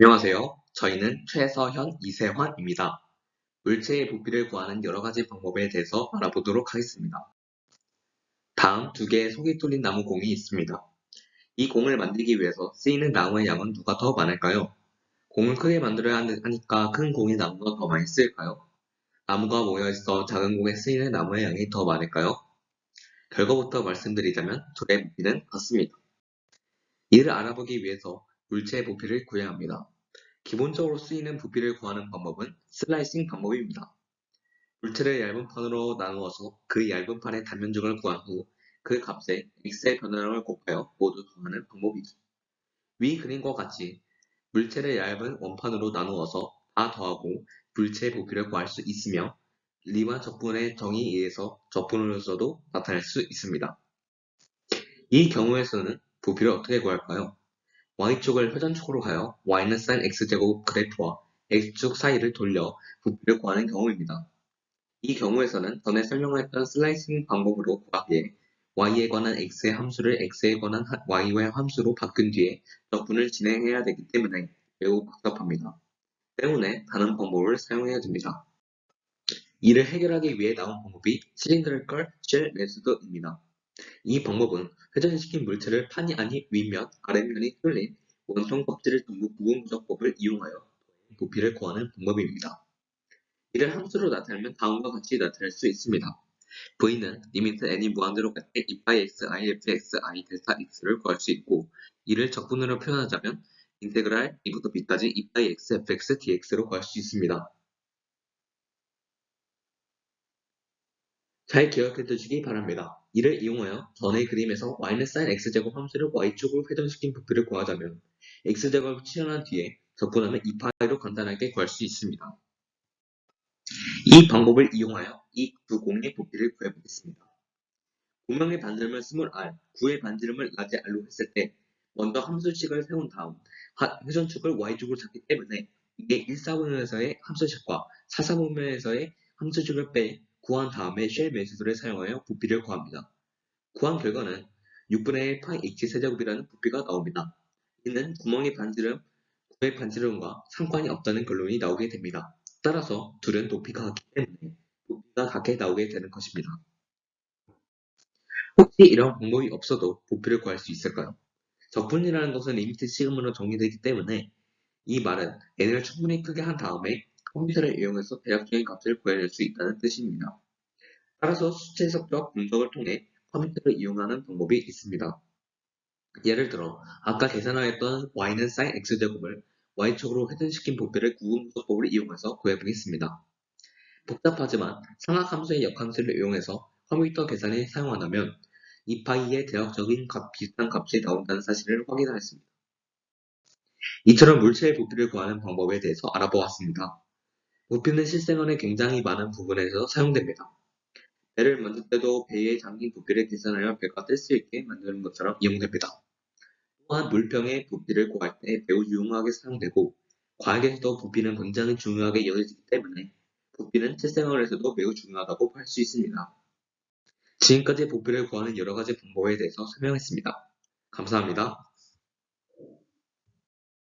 안녕하세요. 저희는 최서현, 이세환입니다. 물체의 부피를 구하는 여러 가지 방법에 대해서 알아보도록 하겠습니다. 다음 두 개의 속이 뚫린 나무 공이 있습니다. 이 공을 만들기 위해서 쓰이는 나무의 양은 누가 더 많을까요? 공을 크게 만들어야 하니까 큰 공의 나무가 더 많이 쓰일까요? 나무가 모여있어 작은 공에 쓰이는 나무의 양이 더 많을까요? 결과부터 말씀드리자면 둘의 부피는 같습니다. 이를 알아보기 위해서 물체의 부피를 구해야 합니다. 기본적으로 쓰이는 부피를 구하는 방법은 슬라이싱 방법입니다. 물체를 얇은 판으로 나누어서 그 얇은 판의 단면적을 구한 후 그 값에 x의 변화량을 곱하여 모두 더하는 방법이죠. 위 그림과 같이 물체를 얇은 원판으로 나누어서 다 더하고 물체의 부피를 구할 수 있으며 리마 적분의 정의에 의해서 적분으로서도 나타낼 수 있습니다. 이 경우에서는 부피를 어떻게 구할까요? Y축을 회전축으로 하여 y는 sin x제곱 그래프와 x축 사이를 돌려 부피를 구하는 경우입니다. 이 경우에서는 전에 설명했던 슬라이싱 방법으로 구하기에 y에 관한 x의 함수를 x에 관한 y의 함수로 바꾼 뒤에 적분을 진행해야 되기 때문에 매우 복잡합니다. 때문에 다른 방법을 사용해야 됩니다. 이를 해결하기 위해 나온 방법이 실린드리컬 쉘 메소드입니다. 이 방법은 회전시킨 물체를 판이 아닌 윗면, 아랫면이 뚫린 원통 껍질을 둥근 부분 부적법을 이용하여 부피를 구하는 방법입니다. 이를 함수로 나타내면 다음과 같이 나타낼 수 있습니다. v는 리미트 n이 무한대로 갈때 2파이 x, i, f, x, i, 델타 x를 구할 수 있고 이를 적분으로 표현하자면 인테그랄 2부터 b까지 2파이 x, fx, dx로 구할 수 있습니다. 잘 기억해 두시기 바랍니다. 이를 이용하여 전의 그림에서 y는 sin x제곱 함수를 y축으로 회전시킨 부피를 구하자면 x제곱을 치환한 뒤에 적분하면 2파이로 간단하게 구할 수 있습니다. 이 방법을 이용하여 이 두 공의 부피를 구해보겠습니다. 분명의 반지름을 20r, 9의 반지름을 라지 r로 했을 때 먼저 함수식을 세운 다음 회전축을 y축으로 잡기 때문에 이게 1사분면에서의 함수식과 4사분면에서의 함수식을 빼 구한 다음에 쉘 메소드를 사용하여 부피를 구합니다. 구한 결과는 6분의 1 파이 h 세제곱이라는 부피가 나옵니다. 이는 구멍의 반지름, 구의 반지름과 상관이 없다는 결론이 나오게 됩니다. 따라서 둘은 높이가 같기 때문에 부피가 같게 나오게 되는 것입니다. 혹시 이런 방법이 없어도 부피를 구할 수 있을까요? 적분이라는 것은 리미트 시그마로 정의되기 때문에 이 말은 n을 충분히 크게 한 다음에 컴퓨터를 이용해서 대략적인 값을 구해낼 수 있다는 뜻입니다. 따라서 수체 해석과 분석을 통해 컴퓨터를 이용하는 방법이 있습니다. 예를 들어 아까 계산하였던 y는 sin x제곱을 y축으로 회전시킨 부피를 구분 분석법을 이용해서 구해보겠습니다. 복잡하지만 상하함수의 역함수를 이용해서 컴퓨터 계산에 사용한다면 2파이의 대략적인 값, 비슷한 값이 나온다는 사실을 확인하였습니다. 이처럼 물체의 부피를 구하는 방법에 대해서 알아보았습니다. 부피는 실생활에 굉장히 많은 부분에서 사용됩니다. 배를 만들 때도 배에 잠긴 부피를 계산하여 배가 뜰 수 있게 만드는 것처럼 이용됩니다. 또한 물병의 부피를 구할 때 매우 유용하게 사용되고 과학에서도 부피는 굉장히 중요하게 여겨지기 때문에 부피는 실생활에서도 매우 중요하다고 할 수 있습니다. 지금까지 부피를 구하는 여러 가지 방법에 대해서 설명했습니다. 감사합니다.